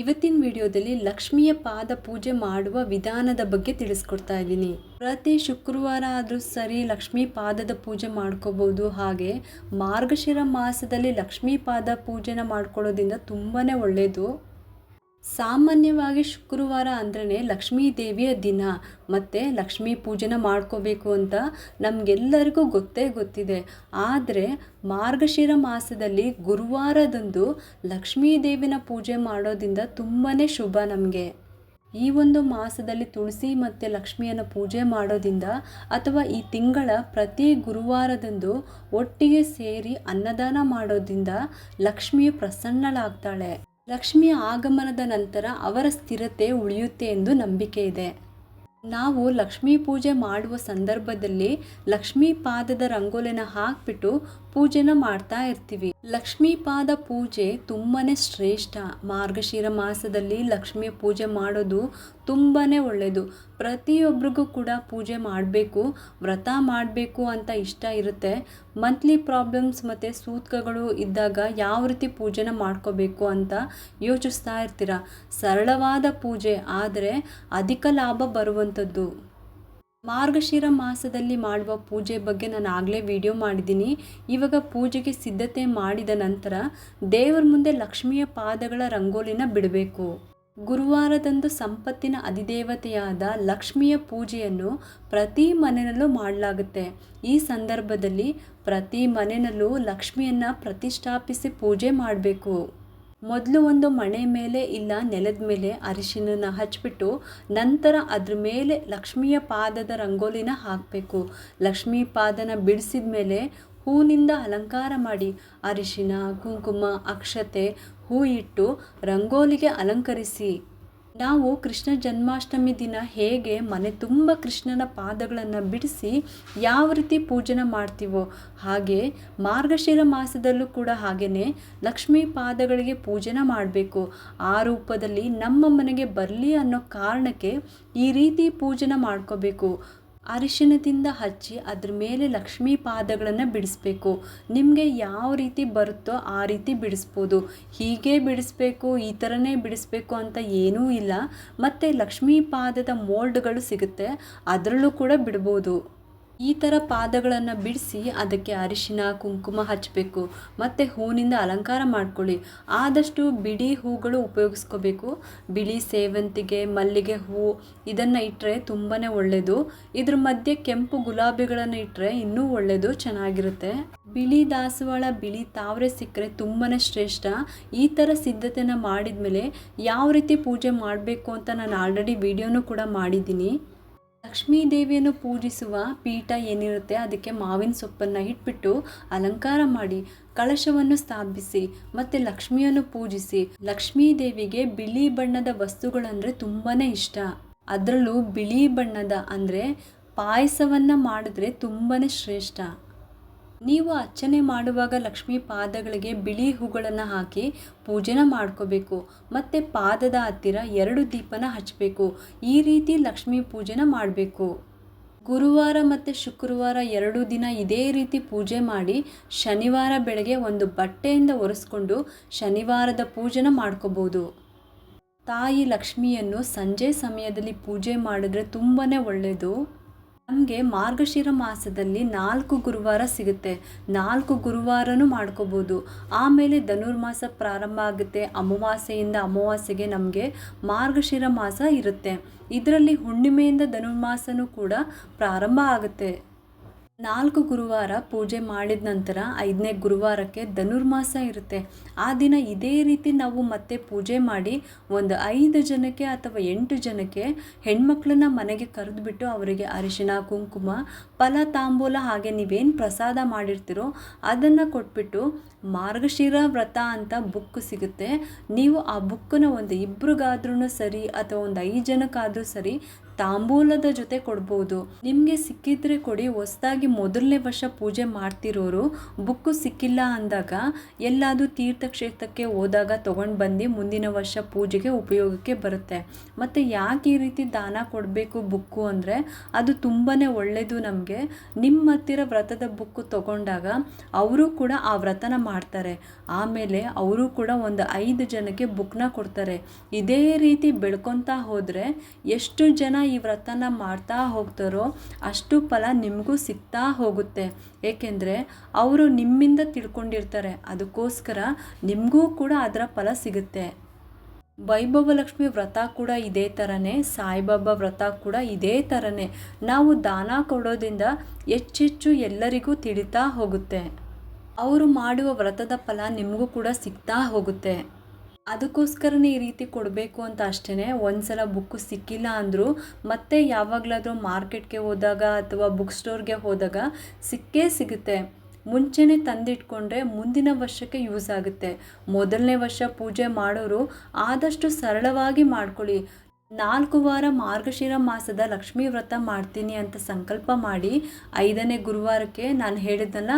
ಇವತ್ತಿನ ವಿಡಿಯೋದಲ್ಲಿ ಲಕ್ಷ್ಮಿಯ ಪಾದ ಪೂಜೆ ಮಾಡುವ ವಿಧಾನದ ಬಗ್ಗೆ ತಿಳಿಸ್ಕೊಡ್ತಾ ಇದ್ದೀನಿ. ಪ್ರತಿ ಶುಕ್ರವಾರ ಆದರೂ ಸರಿ ಲಕ್ಷ್ಮೀ ಪಾದದ ಪೂಜೆ ಮಾಡ್ಕೋಬೋದು. ಹಾಗೆ ಮಾರ್ಗಶಿರ ಮಾಸದಲ್ಲಿ ಲಕ್ಷ್ಮೀ ಪಾದ ಪೂಜೆನ ಮಾಡ್ಕೊಳ್ಳೋದ್ರಿಂದ ತುಂಬಾ ಒಳ್ಳೆಯದು ಸಾಮಾನ್ಯವಾಗಿ ಶುಕ್ರವಾರ ಅಂದ್ರೇ ಲಕ್ಷ್ಮೀ ದೇವಿಯ ದಿನ. ಮತ್ತು ಲಕ್ಷ್ಮೀ ಪೂಜೆನ ಮಾಡ್ಕೋಬೇಕು ಅಂತ ನಮಗೆಲ್ಲರಿಗೂ ಗೊತ್ತೇ ಗೊತ್ತಿದೆ. ಆದರೆ ಮಾರ್ಗಶಿರ ಮಾಸದಲ್ಲಿ ಗುರುವಾರದಂದು ಲಕ್ಷ್ಮೀ ದೇವಿನ ಪೂಜೆ ಮಾಡೋದಿಂದ ತುಂಬಾ ಶುಭ ನಮಗೆ. ಈ ಒಂದು ಮಾಸದಲ್ಲಿ ತುಳಸಿ ಮತ್ತು ಲಕ್ಷ್ಮಿಯನ್ನು ಪೂಜೆ ಮಾಡೋದಿಂದ ಅಥವಾ ಈ ತಿಂಗಳ ಪ್ರತಿ ಗುರುವಾರದಂದು ಒಟ್ಟಿಗೆ ಸೇರಿ ಅನ್ನದಾನ ಮಾಡೋದಿಂದ ಲಕ್ಷ್ಮಿಯು ಪ್ರಸನ್ನಳಾಗ್ತಾಳೆ. ಲಕ್ಷ್ಮಿಯ ಆಗಮನದ ನಂತರ ಅವರ ಸ್ಥಿರತೆ ಉಳಿಯುತ್ತೆ ಎಂದು ನಂಬಿಕೆ ಇದೆ. ನಾವು ಲಕ್ಷ್ಮೀ ಪೂಜೆ ಮಾಡುವ ಸಂದರ್ಭದಲ್ಲಿ ಲಕ್ಷ್ಮೀ ಪಾದದ ರಂಗೋಲಿನ ಹಾಕ್ಬಿಟ್ಟು ಪೂಜೆನ ಮಾಡ್ತಾ ಇರ್ತೀವಿ. ಲಕ್ಷ್ಮೀ ಪಾದ ಪೂಜೆ ತುಂಬಾನೇ ಶ್ರೇಷ್ಠ. ಮಾರ್ಗಶಿರ ಮಾಸದಲ್ಲಿ ಲಕ್ಷ್ಮಿಯ ಪೂಜೆ ಮಾಡೋದು ತುಂಬಾನೇ ಒಳ್ಳೆಯದು ಪ್ರತಿಯೊಬ್ಬರಿಗೂ ಕೂಡ ಪೂಜೆ ಮಾಡಬೇಕು, ವ್ರತ ಮಾಡಬೇಕು ಅಂತ ಇಷ್ಟ ಇರುತ್ತೆ. ಮಂತ್ಲಿ ಪ್ರಾಬ್ಲಮ್ಸ್ ಮತ್ತು ಸೂತ್ಕಗಳು ಇದ್ದಾಗ ಯಾವ ರೀತಿ ಪೂಜೆನ ಮಾಡ್ಕೋಬೇಕು ಅಂತ ಯೋಚಿಸ್ತಾ ಇರ್ತೀರ? ಸರಳವಾದ ಪೂಜೆ ಆದರೆ ಅಧಿಕ ಲಾಭ ಬರುವಂಥದ್ದು. ಮಾರ್ಗಶಿರ ಮಾಸದಲ್ಲಿ ಮಾಡುವ ಪೂಜೆ ಬಗ್ಗೆ ನಾನು ಆಗಲೇ ವಿಡಿಯೋ ಮಾಡಿದ್ದೀನಿ. ಇವಾಗ ಪೂಜೆಗೆ ಸಿದ್ಧತೆ ಮಾಡಿದ ನಂತರ ದೇವರ ಮುಂದೆ ಲಕ್ಷ್ಮಿಯ ಪಾದಗಳ ರಂಗೋಲಿನ ಬಿಡಬೇಕು. ಗುರುವಾರದಂದು ಸಂಪತ್ತಿನ ಅಧಿದೇವತೆಯಾದ ಲಕ್ಷ್ಮಿಯ ಪೂಜೆಯನ್ನು ಪ್ರತಿ ಮನೆಯಲ್ಲೂ ಮಾಡಲಾಗುತ್ತೆ. ಈ ಸಂದರ್ಭದಲ್ಲಿ ಪ್ರತಿ ಮನೆಯಲ್ಲೂ ಲಕ್ಷ್ಮಿಯನ್ನು ಪ್ರತಿಷ್ಠಾಪಿಸಿ ಪೂಜೆ ಮಾಡಬೇಕು. ಮೊದಲು ಒಂದು ಮಣೆ ಮೇಲೆ ಇಲ್ಲ ನೆಲದ ಮೇಲೆ ಅರಿಶಿನ ಹಚ್ಚಿಬಿಟ್ಟು ನಂತರ ಅದ್ರ ಮೇಲೆ ಲಕ್ಷ್ಮಿಯ ಪಾದದ ರಂಗೋಲಿನ ಹಾಕಬೇಕು. ಲಕ್ಷ್ಮೀ ಪಾದನ ಬಿಡಿಸಿದ ಮೇಲೆ ಹೂವಿನಿಂದ ಅಲಂಕಾರ ಮಾಡಿ ಅರಿಶಿನ ಕುಂಕುಮ, ಅಕ್ಷತೆ ಹೂ ಇಟ್ಟು ರಂಗೋಲಿಗೆ ಅಲಂಕರಿಸಿ. ನಾವು ಕೃಷ್ಣ ಜನ್ಮಾಷ್ಟಮಿ ದಿನ ಹೇಗೆ ಮನೆ ತುಂಬ ಕೃಷ್ಣನ ಪಾದಗಳನ್ನು ಬಿಡಿಸಿ ಯಾವ ರೀತಿ ಪೂಜೆನ ಮಾಡ್ತೀವೋ ಹಾಗೆ ಮಾರ್ಗಶಿರ ಮಾಸದಲ್ಲೂ ಕೂಡ ಹಾಗೆಯೇ ಲಕ್ಷ್ಮೀ ಪಾದಗಳಿಗೆ ಪೂಜೆನ ಮಾಡಬೇಕು. ಆ ರೂಪದಲ್ಲಿ ನಮ್ಮ ಮನೆಗೆ ಬರಲಿ ಅನ್ನೋ ಕಾರಣಕ್ಕೆ ಈ ರೀತಿ ಪೂಜೆನ ಮಾಡ್ಕೋಬೇಕು. ಅರಿಶಿಣದಿಂದ ಹಚ್ಚಿ ಅದ್ರ ಮೇಲೆ ಲಕ್ಷ್ಮೀ ಪಾದಗಳನ್ನು ಬಿಡಿಸ್ಬೇಕು. ನಿಮಗೆ ಯಾವ ರೀತಿ ಬರುತ್ತೋ ಆ ರೀತಿ ಬಿಡಿಸ್ಬೋದು. ಹೀಗೆ ಬಿಡಿಸ್ಬೇಕು, ಈ ಥರನೇ ಬಿಡಿಸ್ಬೇಕು ಅಂತ ಏನೂ ಇಲ್ಲ. ಮತ್ತು ಲಕ್ಷ್ಮೀ ಪಾದದ ಮೋಲ್ಡ್ಗಳು ಸಿಗುತ್ತೆ. ಅದರಲ್ಲೂ ಕೂಡ ಬಿಡ್ಬೋದು. ಈ ಥರ ಪಾದಗಳನ್ನು ಬಿಡಿಸಿ ಅದಕ್ಕೆ ಅರಿಶಿನ, ಕುಂಕುಮ ಹಚ್ಚಬೇಕು ಮತ್ತು ಹೂವಿನಿಂದ ಅಲಂಕಾರ ಮಾಡ್ಕೊಳ್ಳಿ. ಆದಷ್ಟು ಬಿಡಿ ಹೂಗಳು ಉಪಯೋಗಿಸ್ಕೋಬೇಕು. ಬಿಳಿ ಸೇವಂತಿಗೆ, ಮಲ್ಲಿಗೆ ಹೂ ಇದನ್ನು ಇಟ್ಟರೆ ತುಂಬಾ ಒಳ್ಳೆಯದು ಇದ್ರ ಮಧ್ಯೆ ಕೆಂಪು ಗುಲಾಬಿಗಳನ್ನು ಇಟ್ಟರೆ ಇನ್ನೂ ಒಳ್ಳೆಯದು ಚೆನ್ನಾಗಿರುತ್ತೆ. ಬಿಳಿ ದಾಸವಾಳ, ಬಿಳಿ ತಾವರೆ ಸಿಕ್ಕರೆ ತುಂಬಾ ಶ್ರೇಷ್ಠ. ಈ ಥರ ಸಿದ್ಧತೆನ ಮಾಡಿದ ಮೇಲೆ ಯಾವ ರೀತಿ ಪೂಜೆ ಮಾಡಬೇಕು ಅಂತ ನಾನು ಆಲ್ರೆಡಿ ವಿಡಿಯೋನೂ ಕೂಡ ಮಾಡಿದ್ದೀನಿ. ಲಕ್ಷ್ಮೀ ದೇವಿಯನ್ನು ಪೂಜಿಸುವ ಪೀಠ ಏನಿರುತ್ತೆ ಅದಕ್ಕೆ ಮಾವಿನ ಸೊಪ್ಪನ್ನು ಇಟ್ಬಿಟ್ಟು ಅಲಂಕಾರ ಮಾಡಿ, ಕಳಶವನ್ನು ಸ್ಥಾಪಿಸಿ ಮತ್ತು ಲಕ್ಷ್ಮಿಯನ್ನು ಪೂಜಿಸಿ. ಲಕ್ಷ್ಮೀ ದೇವಿಗೆ ಬಿಳಿ ಬಣ್ಣದ ವಸ್ತುಗಳಂದರೆ ತುಂಬಾ ಇಷ್ಟ. ಅದರಲ್ಲೂ ಬಿಳಿ ಬಣ್ಣದ ಅಂದರೆ ಪಾಯಸವನ್ನು ಮಾಡಿದ್ರೆ ತುಂಬಾ ಶ್ರೇಷ್ಠ. ನೀವು ಅರ್ಚನೆ ಮಾಡುವಾಗ ಲಕ್ಷ್ಮಿ ಪಾದಗಳಿಗೆ ಬಿಳಿ ಹೂಗಳನ್ನು ಹಾಕಿ ಪೂಜೆನ ಮಾಡ್ಕೋಬೇಕು. ಮತ್ತು ಪಾದದ ಹತ್ತಿರ ಎರಡು ದೀಪನ ಹಚ್ಚಬೇಕು ಈ ರೀತಿ ಲಕ್ಷ್ಮಿ ಪೂಜೆನ ಮಾಡಬೇಕು. ಗುರುವಾರ ಮತ್ತು ಶುಕ್ರವಾರ ಎರಡು ದಿನ ಇದೇ ರೀತಿ ಪೂಜೆ ಮಾಡಿ ಶನಿವಾರ ಬೆಳಗ್ಗೆ ಒಂದು ಬಟ್ಟೆಯಿಂದ ಒರೆಸ್ಕೊಂಡು ಶನಿವಾರದ ಪೂಜೆನ ಮಾಡ್ಕೋಬೋದು. ತಾಯಿ ಲಕ್ಷ್ಮಿಯನ್ನು ಸಂಜೆ ಸಮಯದಲ್ಲಿ ಪೂಜೆ ಮಾಡಿದ್ರೆ ತುಂಬಾ ಒಳ್ಳೆಯದು ನಮಗೆ ಮಾರ್ಗಶಿರ ಮಾಸದಲ್ಲಿ ನಾಲ್ಕು ಗುರುವಾರ ಸಿಗುತ್ತೆ. ನಾಲ್ಕು ಗುರುವಾರನೂ ಮಾಡ್ಕೋಬೋದು. ಆಮೇಲೆ ಧನುರ್ಮಾಸ ಪ್ರಾರಂಭ ಆಗುತ್ತೆ. ಅಮಾವಾಸ್ಯೆಯಿಂದ ಅಮಾವಾಸ್ಯೆಗೆ ನಮಗೆ ಮಾರ್ಗಶಿರ ಮಾಸ ಇರುತ್ತೆ. ಇದರಲ್ಲಿ ಹುಣ್ಣಿಮೆಯಿಂದ ಧನುರ್ಮಾಸನೂ ಕೂಡ ಪ್ರಾರಂಭ ಆಗುತ್ತೆ. ನಾಲ್ಕು ಗುರುವಾರ ಪೂಜೆ ಮಾಡಿದ ನಂತರ ಐದನೇ ಗುರುವಾರಕ್ಕೆ ಧನುರ್ಮಾಸ ಇರುತ್ತೆ. ಆ ದಿನ ಇದೇ ರೀತಿ ನಾವು ಮತ್ತೆ ಪೂಜೆ ಮಾಡಿ ಒಂದು ಐದು ಜನಕ್ಕೆ ಅಥವಾ ಎಂಟು ಜನಕ್ಕೆ ಹೆಣ್ಮಕ್ಳನ್ನ ಮನೆಗೆ ಕರೆದುಬಿಟ್ಟು ಅವರಿಗೆ ಅರಿಶಿನ ಕುಂಕುಮ, ಫಲ, ತಾಂಬೂಲ ಹಾಗೆ ನೀವೇನು ಪ್ರಸಾದ ಮಾಡಿರ್ತೀರೋ ಅದನ್ನು ಕೊಟ್ಬಿಟ್ಟು ಮಾರ್ಗಶಿರ ವ್ರತ ಅಂತ ಬುಕ್ ಸಿಗುತ್ತೆ. ನೀವು ಆ ಬುಕ್ಕನ್ನು ಒಂದು ಇಬ್ರಿಗಾದ್ರೂ ಸರಿ ಅಥವಾ ಒಂದು ಐದು ಜನಕ್ಕಾದರೂ ಸರಿ ತಾಂಬೂಲದ ಜೊತೆ ಕೊಡ್ಬೋದು. ನಿಮಗೆ ಸಿಕ್ಕಿದ್ರೆ ಕೊಡಿ, ಹೊಸ್ದಾಗಿ ಮೊದಲನೇ ವರ್ಷ ಪೂಜೆ ಮಾಡ್ತಿರೋರು, ಬುಕ್ಕು ಸಿಕ್ಕಿಲ್ಲ ಅಂದಾಗ ಎಲ್ಲಾದರೂ ತೀರ್ಥಕ್ಷೇತ್ರಕ್ಕೆ ಹೋದಾಗ ತೊಗೊಂಡು ಬಂದು ಮುಂದಿನ ವರ್ಷ ಪೂಜೆಗೆ ಉಪಯೋಗಕ್ಕೆ ಬರುತ್ತೆ. ಮತ್ತು ಯಾಕೆ ಈ ರೀತಿ ದಾನ ಕೊಡಬೇಕು ಬುಕ್ಕು ಅಂದರೆ, ಅದು ತುಂಬಾ ಒಳ್ಳೆಯದು ನಮಗೆ. ನಿಮ್ಮ ಹತ್ತಿರ ವ್ರತದ ಬುಕ್ಕು ತೊಗೊಂಡಾಗ ಅವರು ಕೂಡ ಆ ವ್ರತನ ಮಾಡ್ತಾರೆ. ಆಮೇಲೆ ಅವರು ಕೂಡ ಒಂದು ಐದು ಜನಕ್ಕೆ ಬುಕ್ನ ಕೊಡ್ತಾರೆ. ಇದೇ ರೀತಿ ಬೆಳ್ಕೊತಾ ಹೋದರೆ ಎಷ್ಟು ಜನ ಈ ವ್ರತನ ಮಾಡ್ತಾ ಹೋಗ್ತಾರೋ ಅಷ್ಟು ಫಲ ನಿಮಗೂ ಸಿಗ್ತಾ ಹೋಗುತ್ತೆ. ಏಕೆಂದರೆ ಅವರು ನಿಮ್ಮಿಂದ ತಿಳ್ಕೊಂಡಿರ್ತಾರೆ. ಅದಕ್ಕೋಸ್ಕರ ನಿಮಗೂ ಕೂಡ ಅದರ ಫಲ ಸಿಗುತ್ತೆ. ವೈಭವ ಲಕ್ಷ್ಮಿ ವ್ರತ ಕೂಡ ಇದೇ ಥರನೇ ಸಾಯಿಬಾಬಾ ವ್ರತ ಕೂಡ ಇದೇ ಥರನೇ ನಾವು ದಾನ ಕೊಡೋದ್ರಿಂದ ಹೆಚ್ಚೆಚ್ಚು ಎಲ್ಲರಿಗೂ ತಿಳಿತಾ ಹೋಗುತ್ತೆ. ಅವರು ಮಾಡುವ ವ್ರತದ ಫಲ ನಿಮಗೂ ಕೂಡ ಸಿಗ್ತಾ ಹೋಗುತ್ತೆ. ಅದಕ್ಕೋಸ್ಕರನೇ ಈ ರೀತಿ ಕೊಡಬೇಕು ಅಂತ ಅಷ್ಟೇ ಒಂದು ಸಲ ಬುಕ್ಕು ಸಿಕ್ಕಿಲ್ಲ ಅಂದರೂ ಮತ್ತೆ ಯಾವಾಗಲಾದರೂ ಮಾರ್ಕೆಟ್ಗೆ ಹೋದಾಗ ಅಥವಾ ಬುಕ್ ಸ್ಟೋರ್ಗೆ ಹೋದಾಗ ಸಿಕ್ಕೇ ಸಿಗುತ್ತೆ. ಮುಂಚೆನೆ ತಂದಿಟ್ಕೊಂಡ್ರೆ ಮುಂದಿನ ವರ್ಷಕ್ಕೆ ಯೂಸ್ ಆಗುತ್ತೆ. ಮೊದಲನೇ ವರ್ಷ ಪೂಜೆ ಮಾಡೋರು ಆದಷ್ಟು ಸರಳವಾಗಿ ಮಾಡ್ಕೊಳ್ಳಿ. ನಾಲ್ಕು ವಾರ ಮಾರ್ಗಶಿರ ಮಾಸದ ಲಕ್ಷ್ಮೀ ವ್ರತ ಮಾಡ್ತೀನಿ ಅಂತ ಸಂಕಲ್ಪ ಮಾಡಿ ಐದನೇ ಗುರುವಾರಕ್ಕೆ ನಾನು ಹೇಳಿದ್ದನ್ನು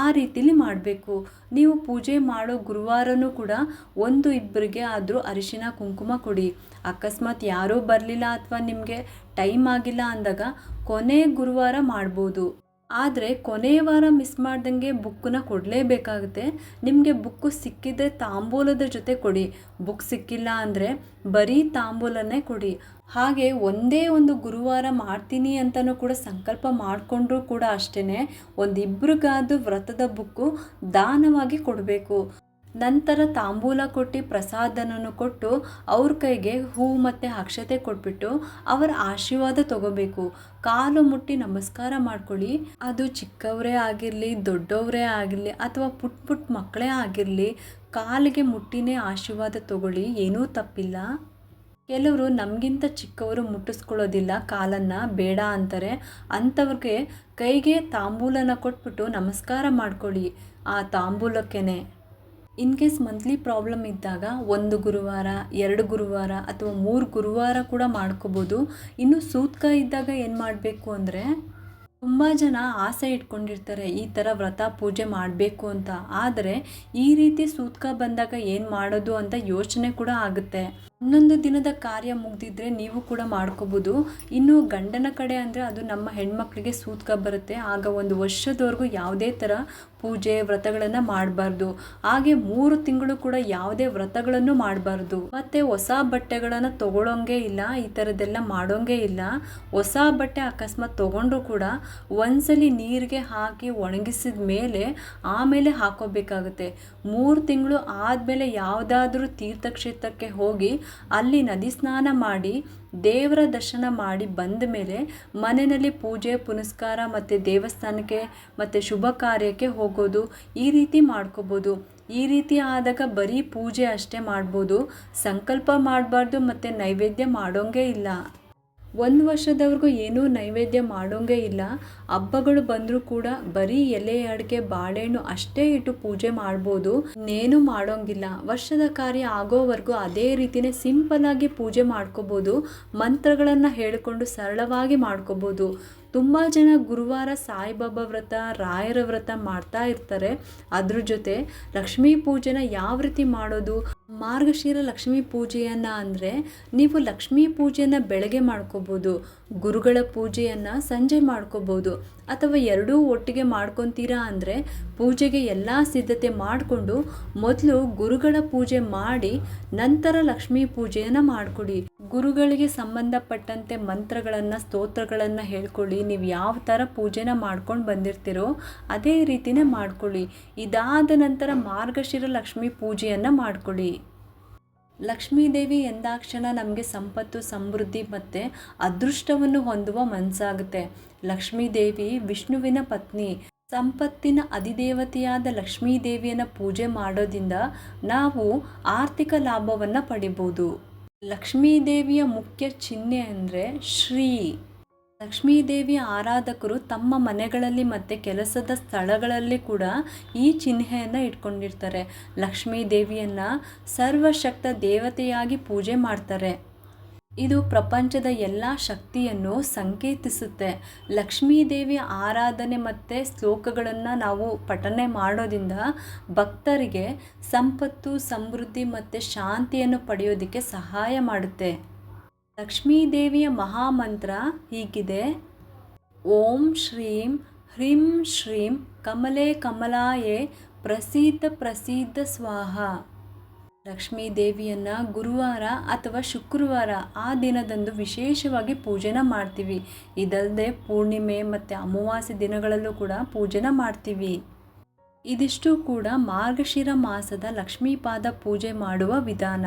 ಆ ರೀತಿಲಿ ಮಾಡಬೇಕು. ನೀವು ಪೂಜೆ ಮಾಡೋ ಗುರುವಾರನೂ ಕೂಡ ಒಂದು ಇಬ್ಬರಿಗೆ ಆದರೂ ಅರಿಶಿನ ಕುಂಕುಮ ಕೊಡಿ. ಅಕಸ್ಮಾತ್ ಯಾರೂ ಬರಲಿಲ್ಲ ಅಥವಾ ನಿಮಗೆ ಟೈಮ್ ಆಗಿಲ್ಲ ಅಂದಾಗ ಕೊನೆ ಗುರುವಾರ ಮಾಡ್ಬೋದು. ಆದರೆ ಕೊನೆಯ ವಾರ ಮಿಸ್ ಮಾಡ್ದಂಗೆ ಬುಕ್ಕನ್ನ ಕೊಡಲೇಬೇಕಾಗುತ್ತೆ. ನಿಮಗೆ ಬುಕ್ಕು ಸಿಕ್ಕಿದ್ರೆ ತಾಂಬೂಲದ ಜೊತೆ ಕೊಡಿ. ಬುಕ್ ಸಿಕ್ಕಿಲ್ಲ ಅಂದರೆ ಬರೀ ತಾಂಬೂಲನೇ ಕೊಡಿ. ಹಾಗೆ ಒಂದೇ ಒಂದು ಗುರುವಾರ ಮಾಡ್ತೀನಿ ಅಂತಲೂ ಕೂಡ ಸಂಕಲ್ಪ ಮಾಡಿಕೊಂಡ್ರೂ ಕೂಡ ಅಷ್ಟೇ ಒಂದಿಬ್ರಿಗಾದು ವ್ರತದ ಬುಕ್ಕು ದಾನವಾಗಿ ಕೊಡಬೇಕು. ನಂತರ ತಾಂಬೂಲ ಕೊಟ್ಟು ಪ್ರಸಾದನನ್ನು ಕೊಟ್ಟು ಅವ್ರ ಕೈಗೆ ಹೂ ಮತ್ತು ಅಕ್ಷತೆ ಕೊಟ್ಬಿಟ್ಟು ಅವರ ಆಶೀರ್ವಾದ ತಗೋಬೇಕು. ಕಾಲು ಮುಟ್ಟಿ ನಮಸ್ಕಾರ ಮಾಡ್ಕೊಳ್ಳಿ. ಅದು ಚಿಕ್ಕವರೇ ಆಗಿರಲಿ, ದೊಡ್ಡವರೇ ಆಗಿರಲಿ ಅಥವಾ ಪುಟ್ ಪುಟ್ ಮಕ್ಕಳೇ ಆಗಿರಲಿ, ಕಾಲಿಗೆ ಮುಟ್ಟಿನೇ ಆಶೀರ್ವಾದ ತಗೊಳ್ಳಿ. ಏನೂ ತಪ್ಪಿಲ್ಲ. ಕೆಲವರು ನಮಗಿಂತ ಚಿಕ್ಕವರು ಮುಟ್ಟಿಸ್ಕೊಳ್ಳೋದಿಲ್ಲ ಕಾಲನ್ನು. ಬೇಡ ಅಂತಾರೆ. ಅಂಥವ್ರಿಗೆ ಕೈಗೆ ತಾಂಬೂಲನ ಕೊಟ್ಬಿಟ್ಟು ನಮಸ್ಕಾರ ಮಾಡ್ಕೊಳ್ಳಿ. ಆ ತಾಂಬೂಲಕ್ಕೇ ಇನ್ ಕೇಸ್ ಮಂತ್ಲಿ ಪ್ರಾಬ್ಲಮ್ ಇದ್ದಾಗ ಒಂದು ಗುರುವಾರ, ಎರಡು ಗುರುವಾರ ಅಥವಾ ಮೂರು ಗುರುವಾರ ಕೂಡ ಮಾಡ್ಕೋಬೋದು. ಇನ್ನು ಸೂತ್ಕ ಇದ್ದಾಗ ಏನು ಮಾಡಬೇಕು ಅಂದರೆ ತುಂಬ ಜನ ಆಸೆ ಇಟ್ಕೊಂಡಿರ್ತಾರೆ ಈ ಥರ ವ್ರತ ಪೂಜೆ ಮಾಡಬೇಕು ಅಂತ. ಆದರೆ ಈ ರೀತಿ ಸೂತ್ಕ ಬಂದಾಗ ಏನು ಮಾಡೋದು ಅಂತ ಯೋಚನೆ ಕೂಡ ಆಗುತ್ತೆ. ಹನ್ನೊಂದು ದಿನದ ಕಾರ್ಯ ಮುಗ್ದಿದ್ರೆ ನೀವು ಕೂಡ ಮಾಡ್ಕೋಬೋದು. ಇನ್ನು ಗಂಡನ ಕಡೆ ಅಂದರೆ ಅದು ನಮ್ಮ ಹೆಣ್ಮಕ್ಳಿಗೆ ಸೂತ್ಕ ಬರುತ್ತೆ. ಆಗ ಒಂದು ವರ್ಷದವರೆಗೂ ಯಾವುದೇ ಥರ ಪೂಜೆ, ವ್ರತಗಳನ್ನು ಮಾಡಬಾರ್ದು. ಹಾಗೆ ಮೂರು ತಿಂಗಳು ಕೂಡ ಯಾವುದೇ ವ್ರತಗಳನ್ನು ಮಾಡಬಾರ್ದು. ಮತ್ತೆ ಹೊಸ ಬಟ್ಟೆಗಳನ್ನು ತಗೊಳ್ಳೋಂಗೆ ಇಲ್ಲ, ಈ ಥರದ್ದೆಲ್ಲ ಮಾಡೋಂಗೆ ಇಲ್ಲ. ಹೊಸ ಬಟ್ಟೆ ಅಕಸ್ಮಾತ್ ತೊಗೊಂಡ್ರು ಕೂಡ ಒಂದ್ಸಲಿ ನೀರಿಗೆ ಹಾಕಿ ಒಣಗಿಸಿದ ಮೇಲೆ ಆಮೇಲೆ ಹಾಕೋಬೇಕಾಗುತ್ತೆ. ಮೂರು ತಿಂಗಳು ಆದಮೇಲೆ ಯಾವುದಾದ್ರೂ ತೀರ್ಥಕ್ಷೇತ್ರಕ್ಕೆ ಹೋಗಿ ಅಲ್ಲಿ ನದಿ ಸ್ನಾನ ಮಾಡಿ, ದೇವರ ದರ್ಶನ ಮಾಡಿ ಬಂದ ಮೇಲೆ ಮನೆಯಲ್ಲಿ ಪೂಜೆ, ಪುನಸ್ಕಾರ ಮತ್ತು ದೇವಸ್ಥಾನಕ್ಕೆ ಮತ್ತು ಶುಭ ಕಾರ್ಯಕ್ಕೆ ಹೋಗೋದು ಈ ರೀತಿ ಮಾಡ್ಕೋಬೋದು. ಈ ರೀತಿ ಆದಾಗ ಬರೀ ಪೂಜೆ ಅಷ್ಟೇ ಮಾಡ್ಬೋದು. ಸಂಕಲ್ಪ ಮಾಡಬಾರ್ದು ಮತ್ತು ನೈವೇದ್ಯ ಮಾಡೋಂಗೇ ಇಲ್ಲ. ಒಂದು ವರ್ಷದವರೆಗೂ ಏನೂ ನೈವೇದ್ಯ ಮಾಡೋಂಗೇ ಇಲ್ಲ. ಹಬ್ಬಗಳು ಬಂದರೂ ಕೂಡ ಬರೀ ಎಲೆ, ಅಡಿಕೆ, ಬಾಳೆಹಣ್ಣು ಅಷ್ಟೇ ಇಟ್ಟು ಪೂಜೆ ಮಾಡ್ಬೋದು. ಇನ್ನೇನು ಮಾಡೋಂಗಿಲ್ಲ. ವರ್ಷದ ಕಾರ್ಯ ಆಗೋವರೆಗೂ ಅದೇ ರೀತಿಯೇ ಸಿಂಪಲ್ಲಾಗಿ ಪೂಜೆ ಮಾಡ್ಕೋಬೋದು. ಮಂತ್ರಗಳನ್ನು ಹೇಳಿಕೊಂಡು ಸರಳವಾಗಿ ಮಾಡ್ಕೋಬೋದು. ತುಂಬ ಜನ ಗುರುವಾರ ಸಾಯಿಬಾಬಾ ವ್ರತ, ರಾಯರ ವ್ರತ ಮಾಡ್ತಾ ಇರ್ತಾರೆ. ಅದ್ರ ಜೊತೆ ಲಕ್ಷ್ಮೀ ಪೂಜೆನ ಯಾವ ರೀತಿ ಮಾಡೋದು? ಮಾರ್ಗಶಿರ ಲಕ್ಷ್ಮೀ ಪೂಜೆಯನ್ನು ಅಂದರೆ ನೀವು ಲಕ್ಷ್ಮೀ ಪೂಜೆಯನ್ನು ಬೆಳಗ್ಗೆ ಮಾಡ್ಕೋಬೋದು, ಗುರುಗಳ ಪೂಜೆಯನ್ನು ಸಂಜೆ ಮಾಡ್ಕೋಬೋದು ಅಥವಾ ಎರಡೂ ಒಟ್ಟಿಗೆ ಮಾಡ್ಕೊತೀರಾ ಅಂದರೆ ಪೂಜೆಗೆ ಎಲ್ಲ ಸಿದ್ಧತೆ ಮಾಡಿಕೊಂಡು ಮೊದಲು ಗುರುಗಳ ಪೂಜೆ ಮಾಡಿ ನಂತರ ಲಕ್ಷ್ಮೀ ಪೂಜೆಯನ್ನು ಮಾಡಿಕೊಡಿ. ಗುರುಗಳಿಗೆ ಸಂಬಂಧಪಟ್ಟಂತೆ ಮಂತ್ರಗಳನ್ನು, ಸ್ತೋತ್ರಗಳನ್ನು ಹೇಳ್ಕೊಳ್ಳಿ. ನೀವು ಯಾವ ಥರ ಪೂಜೆನ ಮಾಡ್ಕೊಂಡು ಬಂದಿರ್ತೀರೋ ಅದೇ ರೀತಿನೇ ಮಾಡ್ಕೊಳ್ಳಿ. ಇದಾದ ನಂತರ ಮಾರ್ಗಶಿರ ಲಕ್ಷ್ಮಿ ಪೂಜೆಯನ್ನು ಮಾಡ್ಕೊಳ್ಳಿ. ಲಕ್ಷ್ಮೀದೇವಿ ಎಂದಾಕ್ಷಣ ನಮಗೆ ಸಂಪತ್ತು, ಸಮೃದ್ಧಿ ಮತ್ತು ಅದೃಷ್ಟವನ್ನು ಹೊಂದುವ ಮನಸ್ಸಾಗುತ್ತೆ ಲಕ್ಷ್ಮೀದೇವಿ ವಿಷ್ಣುವಿನ ಪತ್ನಿ. ಸಂಪತ್ತಿನ ಅಧಿದೇವತೆಯಾದ ಲಕ್ಷ್ಮೀದೇವಿಯನ್ನು ಪೂಜೆ ಮಾಡೋದ್ರಿಂದ ನಾವು ಆರ್ಥಿಕ ಲಾಭವನ್ನು ಪಡಿಬೋದು. ಲಕ್ಷ್ಮೀದೇವಿಯ ಮುಖ್ಯ ಚಿಹ್ನೆ ಅಂದರೆ ಶ್ರೀ. ಲಕ್ಷ್ಮೀದೇವಿಯ ಆರಾಧಕರು ತಮ್ಮ ಮನೆಗಳಲ್ಲಿ ಮತ್ತು ಕೆಲಸದ ಸ್ಥಳಗಳಲ್ಲಿ ಕೂಡ ಈ ಚಿಹ್ನೆಯನ್ನು ಇಟ್ಕೊಂಡಿರ್ತಾರೆ. ಲಕ್ಷ್ಮೀ ದೇವಿಯನ್ನು ಸರ್ವಶಕ್ತ ದೇವತೆಯಾಗಿ ಪೂಜೆ ಮಾಡ್ತಾರೆ. ಇದು ಪ್ರಪಂಚದ ಎಲ್ಲ ಶಕ್ತಿಯನ್ನು ಸಂಕೇತಿಸುತ್ತೆ. ಲಕ್ಷ್ಮೀ ದೇವಿಯ ಆರಾಧನೆ ಮತ್ತು ಶ್ಲೋಕಗಳನ್ನು ನಾವು ಪಠನೆ ಮಾಡೋದ್ರಿಂದ ಭಕ್ತರಿಗೆ ಸಂಪತ್ತು, ಸಮೃದ್ಧಿ ಮತ್ತು ಶಾಂತಿಯನ್ನು ಪಡೆಯೋದಕ್ಕೆ ಸಹಾಯ ಮಾಡುತ್ತೆ. ಲಕ್ಷ್ಮೀ ದೇವಿಯ ಮಹಾಮಂತ್ರ ಹೀಗಿದೆ. ಓಂ ಶ್ರೀಂ ಹ್ರೀಂ ಶ್ರೀಂ ಕಮಲೆ ಕಮಲಾಯೇ ಪ್ರಸಿದ್ಧ ಪ್ರಸೀದ ಸ್ವಾಹ. ಲಕ್ಷ್ಮೀ ದೇವಿಯನ್ನು ಗುರುವಾರ ಅಥವಾ ಶುಕ್ರವಾರ ಆ ದಿನದಂದು ವಿಶೇಷವಾಗಿ ಪೂಜೆನ ಮಾಡ್ತೀವಿ. ಇದಲ್ಲದೆ ಪೂರ್ಣಿಮೆ ಮತ್ತು ಅಮಾವಾಸ್ಯೆ ದಿನಗಳಲ್ಲೂ ಕೂಡ ಪೂಜೆನ ಮಾಡ್ತೀವಿ. ಇದಿಷ್ಟು ಕೂಡ ಮಾರ್ಗಶಿರ ಮಾಸದ ಲಕ್ಷ್ಮೀಪಾದ ಪೂಜೆ ಮಾಡುವ ವಿಧಾನ.